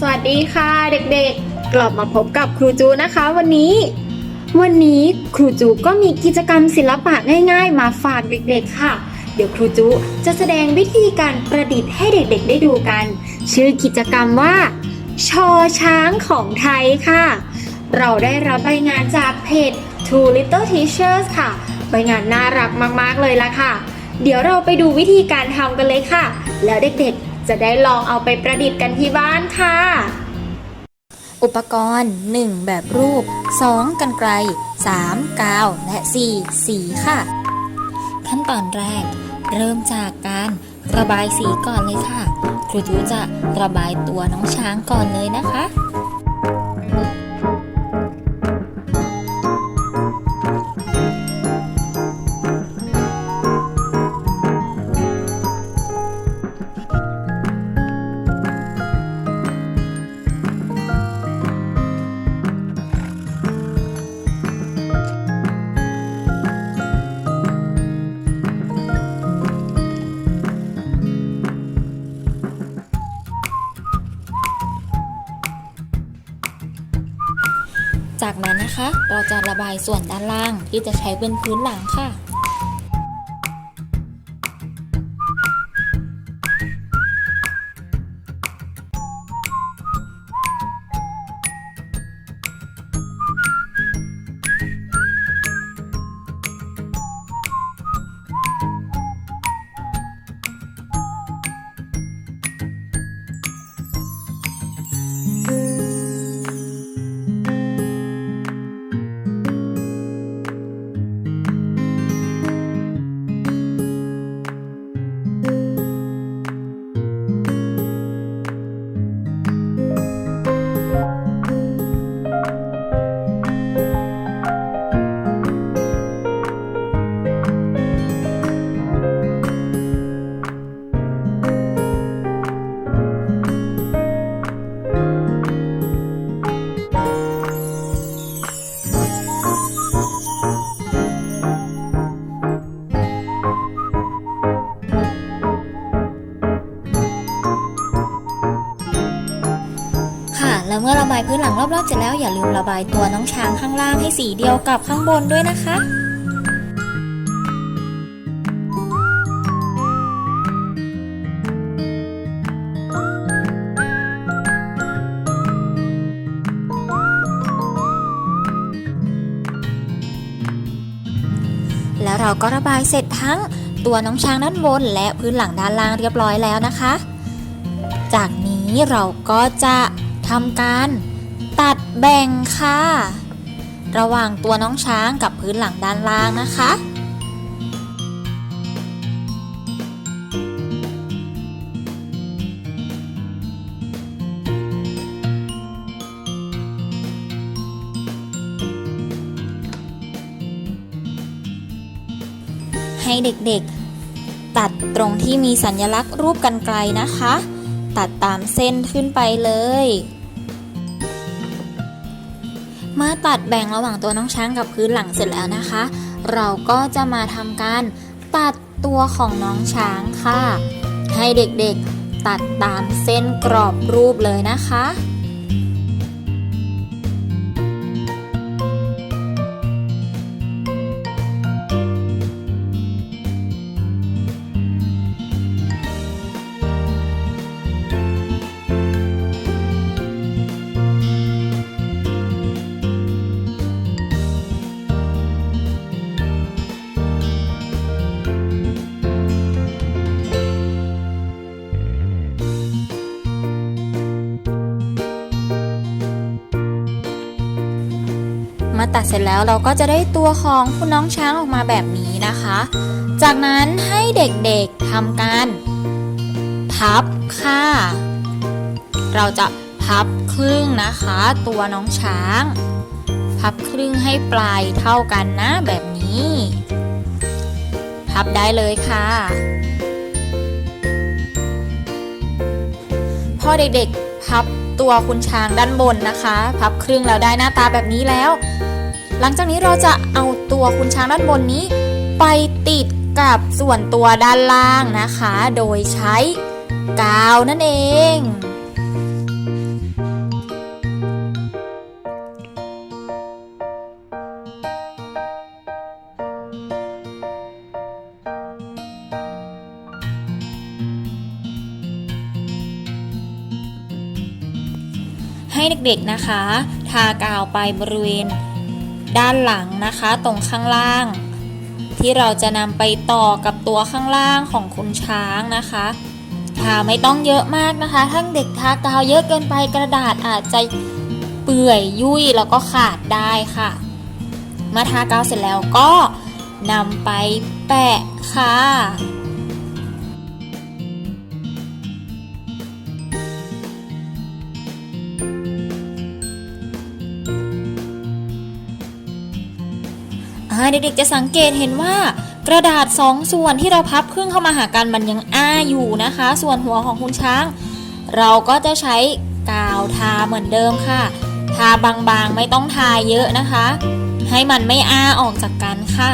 สวัสดีค่ะเด็กๆ กลับมาพบกับครูจูนะคะ วันนี้ วันนี้ครูจูก็มีกิจกรรมศิลปะง่ายๆ มาฝากเด็กๆค่ะ เดี๋ยวครูจูจะแสดงวิธีการประดิษฐ์ให้เด็กๆ ได้ดูกัน ชื่อกิจกรรมว่า ชอช้างของไทยค่ะ เราได้รับใบงานจากเพจ Two Little Teachers ค่ะ ใบงานน่ารักมากๆเลยละค่ะ เดี๋ยวเราไปดูวิธีการทำกันเลยค่ะ แล้วเด็กๆ จะได้ลองเอาไปประดิษฐ์กันที่บ้านค่ะ อุปกรณ์ 1 แบบรูป 2 กันไกล 3 กาว และ 4 สีค่ะ ขั้นตอนแรก เริ่มจากการระบายสีก่อนเลยค่ะ ครูจูจะระบายตัวน้องช้างก่อนเลยนะคะ จากนั้นนะคะ เราจะระบายส่วนด้านล่างที่จะใช้เป็นพื้นหลังค่ะ งรอบๆเสร็จแล้วอย่าลืมระบายตัวน้องช้างข้างล่างให้สีเดียวกับข้างบนด้วยนะคะแล้วเราก็ระบายเสร็จทั้งตัวน้องช้างด้านบนและพื้นหลังด้านล่างเรียบร้อยแล้วนะคะ จากนี้เราก็จะทำการ ตัดแบ่งค่ะ ระหว่างตัวน้องช้างกับพื้นหลังด้านล่างนะคะ ให้เด็กๆ ตัดตรงที่มีสัญลักษณ์รูปกันไกลนะคะ ตัดตามเส้นขึ้นไปเลย เมื่อตัดแบ่งระหว่างตัวน้องช้างกับพื้นหลังเสร็จแล้วนะคะ เราก็จะมาทำการตัดตัวของน้องช้างค่ะ ให้เด็กๆตัดตามเส้นกรอบรูปเลยนะคะ มื่อตัดเสร็จแล้วเราก็จะได้ตัวของคุณน้องช้างออกมาแบบนี้นะคะ จากนั้นให้เด็กๆทำการพับค่ะ เราจะพับครึ่งนะคะ ตัวน้องช้าง พับครึ่งให้ปลายเท่ากันนะแบบนี้ พับได้เลยค่ะ พอเด็กๆพับตัวคุณช้างด้านบนนะคะ พับครึ่งแล้วได้หน้าตาแบบนี้แล้ว หลังจากนี้เราจะเอาตัวคุณช้างด้านบนนี้ ไปติดกับส่วนตัวด้านล่างนะคะ โดยใช้กาวนั่นเองให้เด็กๆนะคะ ทากาวไปบริเวณ ด้านหลังนะคะตรงข้างล่าง ที่เราจะนำไปต่อกับตัวข้างล่างของคุณช้างนะคะทาไม่ต้องเยอะมากนะคะถ้าเด็กทากาวเยอะเกินไปกระดาษอาจจะเปื่อยยุ่ยแล้วก็ขาดได้ค่ะมื่อทากาวเสร็จแล้วก็นำไปแปะค่ะ เด็กๆจะสังเกตเห็นว่ากระดาษสองส่วนที่เราพับครึ่งเข้ามาหากันมันยังอ้าอยู่นะคะ ส่วนหัวของคุณช้าง เราก็จะใช้กาวทาเหมือนเดิมค่ะ ทาบางๆไม่ต้องทาเยอะนะคะ ให้มันไม่อ้าออกจากกันค่ะ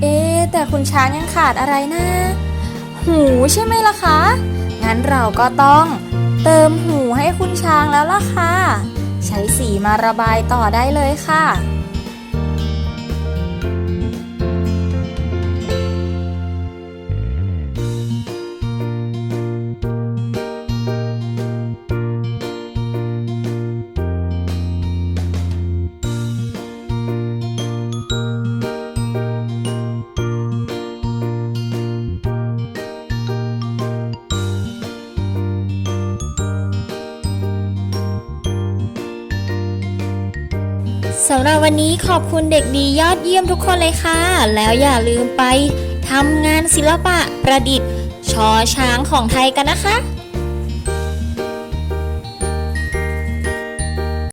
เอ๊ะแต่คุณช้างยังขาดอะไรนะ หูใช่ไหมล่ะคะ งั้นเราก็ต้องเติมหูให้คุณช้างแล้วล่ะค่ะ ใช้สีมาระบายต่อได้เลยค่ะ สำหรับวันนี้ขอบคุณเด็กดียอดเยี่ยมทุกคนเลยค่ะ แล้วอย่าลืมไปทำงานศิลปะประดิษฐ์ชอช้างของไทยกันนะคะ